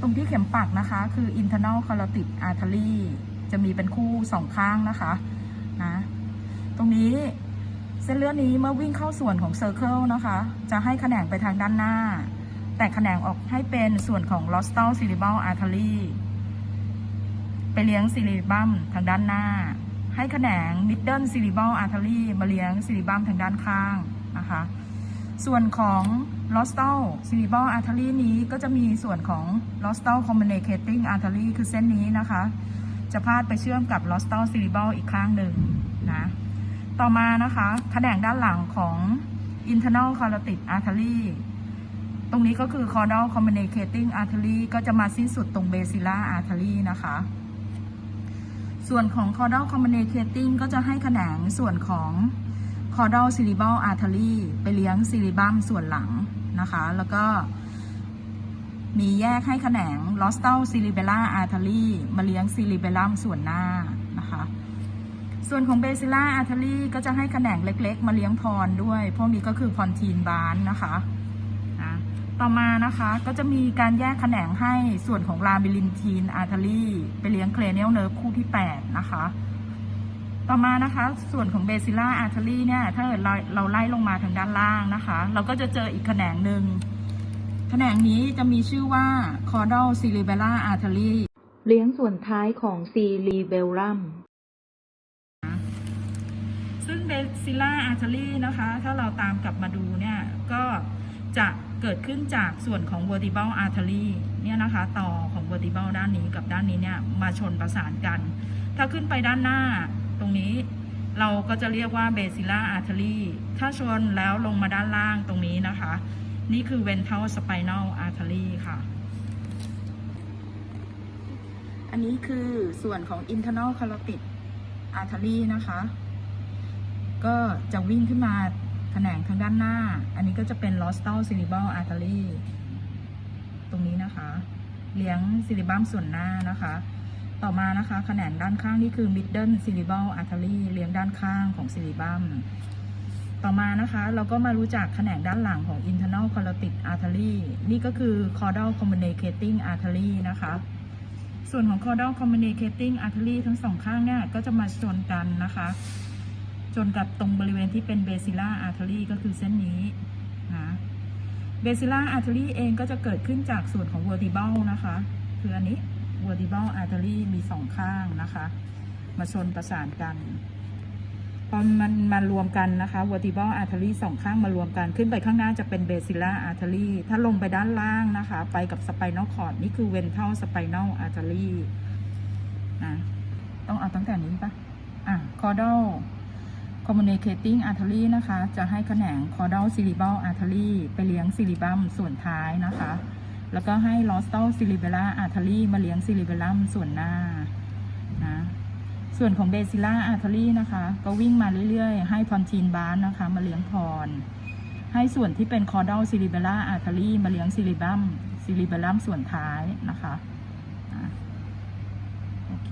ตรงที่เข็มปักนะคะ คือ internal carotid artery จะมีเป็นคู่สองข้างนะคะนะตรงนี้เส้นเลือดนี้เมื่อวิ่งเข้าส่วนของ circle นะคะ จะให้แขนงไปทางด้านหน้า แต่แขนงออกให้เป็นส่วนของ rostal cerebral artery ไปเลี้ยงซิลิบัมทางด้านหน้า ให้แขนง middle cerebral artery มาเลี้ยงซิลิบัมทางด้านข้างนะคะ ส่วนของ rostral cerebral artery นี้ก็จะมีส่วนของ rostral communicating artery คือเส้นนี้นะคะ จะพาดไปเชื่อมกับ rostral cerebral อีกข้างหนึ่งนะ ต่อมานะคะแขนงด้านหลังของ internal carotid artery ตรงนี้ก็คือ caudal communicating artery ก็จะมาสิ้นสุดตรง basilar artery นะคะ ส่วนของ caudal communicating ก็จะให้แขนงส่วนของ caudal cerebral artery ไปเลี้ยง cerebrum ส่วนหลังนะคะ แล้วก็มีแยกให้แขนง rostral cerebellar artery มาเลี้ยง cerebellum ส่วนหน้านะคะ ส่วนของ basilar artery ก็จะให้แขนงเล็ก ๆ มาเลี้ยงพรด้วย พวกนี้ก็คือพรทีนบานนะคะต่อมานะคะก็จะมีการแยกแขนงให้ส่วนของลาบิลินทีนอาร์เทอรี่ไปเลี้ยงเคลเนียลเนิร์ฟคู่ที่ 8 นะคะ ต่อมานะคะส่วนของเบซิล่าอาร์เทอรี่เนี่ยถ้าเกิดเราเราไล่ลงมาทางด้านล่างนะคะ เราก็จะเจออีกแขนงหนึ่งแขนงนี้จะมีชื่อว่า caudal cerebellar artery เลี้ยงส่วนท้ายของซีรีเบลลัมซึ่งเบซิล่าอาร์เทอรี่นะคะ ถ้าเราตามกลับมาดูเนี่ย ก็จะเกิดขึ้นจากส่วนของ vertebral artery เนี่ยนะคะ ต่อของ vertebral ด้านนี้กับด้านนี้เนี่ย มาชนประสานกัน ถ้าขึ้นไปด้านหน้า ตรงนี้ เราก็จะเรียกว่า basilar artery ถ้าชนแล้วลงมาด้านล่างตรงนี้นะคะ นี่คือ ventral spinal artery ค่ะ อันนี้คือส่วนของ internal carotid artery นะคะ ก็จะวิ่งขึ้นมาแขนงทางด้านหน้า อันนี้ก็จะเป็น rostal cerebral artery ตรงนี้นะคะ เลี้ยงซิลิบัมส่วนหน้านะคะ ต่อมานะคะ แขนงด้านข้างนี่คือ middle cerebral artery เลี้ยงด้านข้างของซิลิบัมต่อมานะคะเราก็มารู้จักแขนงด้านหลังของ internal carotid artery นี่ก็คือ caudal communicating artery นะคะ ส่วนของ caudal communicating artery ทั้งสองข้างเนี่ยก็จะมาชนกันนะคะ จนกับตรงบริเวณที่เป็น basilar artery ก็คือเส้นนี้นะ basilar artery เองก็จะเกิดขึ้นจากส่วนของ vertebral นะคะ คืออันนี้ vertebral artery มีสองข้างนะคะ มาชนประสานกัน พอมันมารวมกันนะคะ vertebral artery สองข้างมารวมกัน ขึ้นไปข้างหน้าจะเป็น basilar artery ถ้าลงไปด้านล่างนะคะ ไปกับ spinal cord นี่คือ ventral spinal artery นะต้องเอาตั้งแต่นี้ปะอะ caudal communicating artery นะคะ จะให้แขนง caudal cerebral artery ไปเลี้ยง cerebrum ส่วนท้ายนะคะ แล้วก็ให้ลอสเอลซิลิเบล่าอาร์ทรีมาเลี้ยงซิลิเบลัมส่วนหน้านะส่วนของเบซิล่าอาร์ทรีนะคะ ก็วิ่งมาเรื่อยๆ ให้พอนทีนบาร์นะคะ มาเลี้ยงพร ให้ส่วนที่เป็นคอร์ดอลซิลิเบล่าอาร์ทรีมาเลี้ยงซิลิบัมซิลิเบลัมส่วนท้ายนะคะโอเค